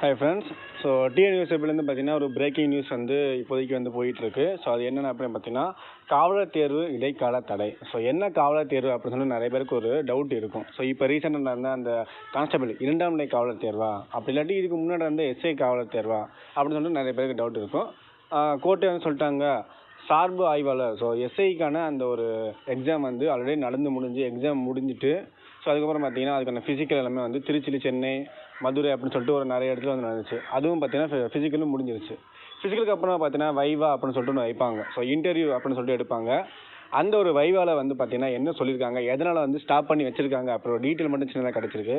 Hi friends so TN நியூஸ்லேருந்து பார்த்தீங்கன்னா ஒரு பிரேக்கிங் நியூஸ் வந்து இப்போதைக்கு வந்து போயிட்டுருக்கு. ஸோ அது என்னென்ன அப்படின்னு பார்த்தீங்கன்னா காவலர் தேர்வு இடைக்கால தடை. ஸோ என்ன காவலர் தேர்வு அப்படின்னு சொல்லி நிறைய பேருக்கு ஒரு டவுட் இருக்கும். ஸோ இப்போ ரீசெண்டாக நடந்த அந்த கான்ஸ்டபிள் இரண்டாம் நிலை காவலர் தேர்வா? அப்படி இல்லாட்டி இதுக்கு முன்னாடி இருந்த எஸ்ஐ காவலர் தேர்வா? அப்படின்னு சொல்லிட்டு நிறைய பேருக்கு டவுட் இருக்கும். கோர்ட்டே வந்து சொல்லிட்டாங்க சார்பு ஆய்வாளர். ஸோ எஸ்ஐக்கான அந்த ஒரு எக்ஸாம் வந்து ஆல்ரெடி நடந்து முடிஞ்சு எக்ஸாம் முடிஞ்சிட்டு ஸோ அதுக்கப்புறம் பார்த்தீங்கன்னா அதுக்கான ஃபிசிக்கல் எல்லாமே வந்து திருச்சியில் சென்னை மதுரை அப்படின்னு சொல்லிட்டு ஒரு நிறைய இடத்துல வந்து நடந்துச்சு. அதுவும் பார்த்தீங்கன்னா ஃபிசிக்கலும் முடிஞ்சிருச்சு. ஃபிசிக்கலுக்கு அப்புறம் பார்த்தீங்கன்னா வைவா அப்படின்னு சொல்லிட்டு ஒன்று வைப்பாங்க. ஸோ இன்டர்வியூ அப்படின்னு சொல்லிட்டு எடுப்பாங்க. அந்த ஒரு வைவாவில் வந்து பார்த்தீங்கன்னா என்ன சொல்லியிருக்காங்க எதனால் வந்து ஸ்டாப் பண்ணி வச்சுருக்காங்க அப்புறம் டீட்டெயில் மட்டும் சின்னதாக கிடச்சிருக்கு.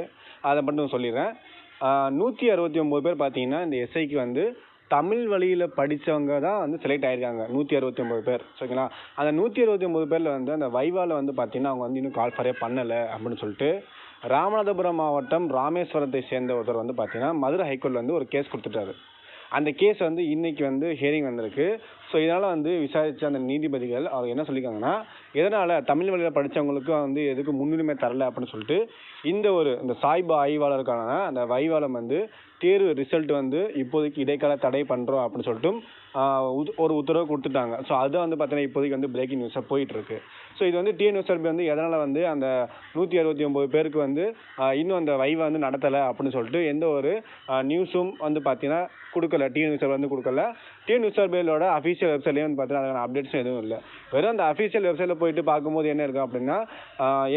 அதை மட்டும் சொல்லிடுறேன். நூற்றி அறுபத்தி ஒம்பது பேர் பார்த்தீங்கன்னா இந்த எஸ்ஐக்கு வந்து தமிழ் வழியில் படித்தவங்க தான் வந்து செலக்ட் ஆயிருக்காங்க. நூற்றி அறுபத்தி ஒம்பது பேர். சரிங்களா? அந்த நூற்றி அறுபத்தி ஒம்பது பேரில் வந்து அந்த வைவாவில் வந்து பார்த்தீங்கன்னா அவங்க வந்து இன்னும் கால் ஃபரே பண்ணலை அப்படின்னு சொல்லிட்டு ராமநாதபுரம் மாவட்டம் ராமேஸ்வரத்தை சேர்ந்த ஒருத்தர் வந்து பார்த்தீங்கன்னா மதுரை ஹைகோர்ட்டில் வந்து ஒரு கேஸ் கொடுத்துட்டாரு. அந்த கேஸ் வந்து இன்னைக்கு வந்து ஹியரிங் வந்திருக்கு. ஸோ இதனால் வந்து விசாரித்த அந்த நீதிபதிகள் அவர் என்ன சொல்லியிருக்காங்கன்னா எதனால் தமிழ் வழியில் படித்தவங்களுக்கு வந்து எதுக்கு முன்னுரிமை தரல அப்படின்னு சொல்லிட்டு இந்த ஒரு இந்த சாய்பா ஆய்வாளருக்கான அந்த வைவாளம் வந்து தேர்வு ரிசல்ட் வந்து இப்போதைக்கு இடைக்கால தடை பண்ணுறோம் அப்படின்னு சொல்லிட்டு ஒரு உத்தரவு கொடுத்துட்டாங்க. ஸோ அதுதான் வந்து பார்த்தீங்கன்னா இப்போதைக்கு வந்து பிரேக்கிங் நியூஸாக போயிட்டுருக்கு. ஸோ இது வந்து டிஎன்எஸ்ஆர்பி வந்து எதனால் வந்து அந்த நூற்றி அறுபத்தி ஒம்பது பேருக்கு வந்து இன்னும் அந்த வைவை வந்து நடத்தலை அப்படின்னு சொல்லிட்டு எந்த ஒரு நியூஸும் வந்து பார்த்தீங்கன்னா கொடுக்கல. டிஎன்எஸ்ஆர் வந்து கொடுக்கல. டிஎன்எஸ்ஆர்பியோட அஃபீஷியல் வெப்சைட்லேயும் வந்து பார்த்தீங்கன்னா அதுக்கான அப்டேட்ஸும் எதுவும் இல்லை. வெறும் அந்த அஃபீஷியல் வெப்சைட்டில் போயிட்டு பார்க்கும்போது என்ன இருக்கும் அப்படின்னா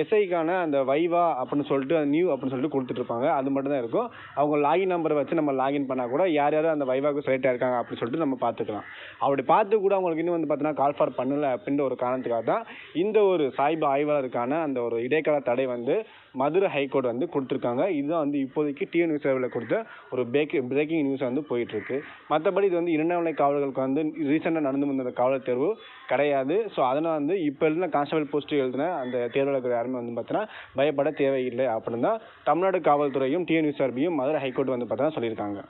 எஸ்ஐக்கான அந்த வைவா அப்படின்னு சொல்லிட்டு அந்த நியூ அப்படின்னு சொல்லிட்டு கொடுத்துட்ருப்பாங்க அது மட்டும் தான் இருக்கும். அவங்க லாகின் நம்பரை வச்சு நம்ம லாகின் பண்ணால் கூட யார் யாரும் அந்த வைவாக்கு செலக்ட் ஆயிருக்காங்க அப்படின்னு சொல்லிட்டு நம்ம பார்த்துக்கலாம். அப்படி பார்த்து கூட அவங்களுக்கு இன்னும் வந்து பார்த்தீங்கன்னா கால் ஃபார் பண்ணலை அப்படின்ற ஒரு காரணத்துக்காக தான் இந்த ஒரு சாய்பு ஆய்வாளருக்கான அந்த ஒரு இடைக்கால தடை வந்து மதுரை ஹைகோர்ட் வந்து கொடுத்துருக்காங்க. இதுதான் வந்து இப்போதைக்கு டிஎன் நியூஸ் சேவையில் கொடுத்த ஒரு பிரேக்கிங் நியூஸ் வந்து போயிட்டுருக்கு மற்றபடி இது வந்து இரண்டாம் நிலை காவலர்களுக்கு வந்து ரீசெண்டாக நடந்து வந்த காவலர் தேர்வு கிடையாது. ஸோ அதனால் வந்து இப்போ எழுதின கான்ஸ்டபிள் போஸ்ட் எழுதின அந்த தேர்வாளர்கள் யாருமே வந்து பார்த்தீங்கன்னா பயப்பட தேவையில்லை அப்படின்னு தான் தமிழ்நாடு காவல்துறையும் டிஎன்யூஎஸ்ஆர்பியும் மதுரை ஹைகோர்ட் வந்து பார்த்தீங்கன்னா சொல்லியிருக்காங்க.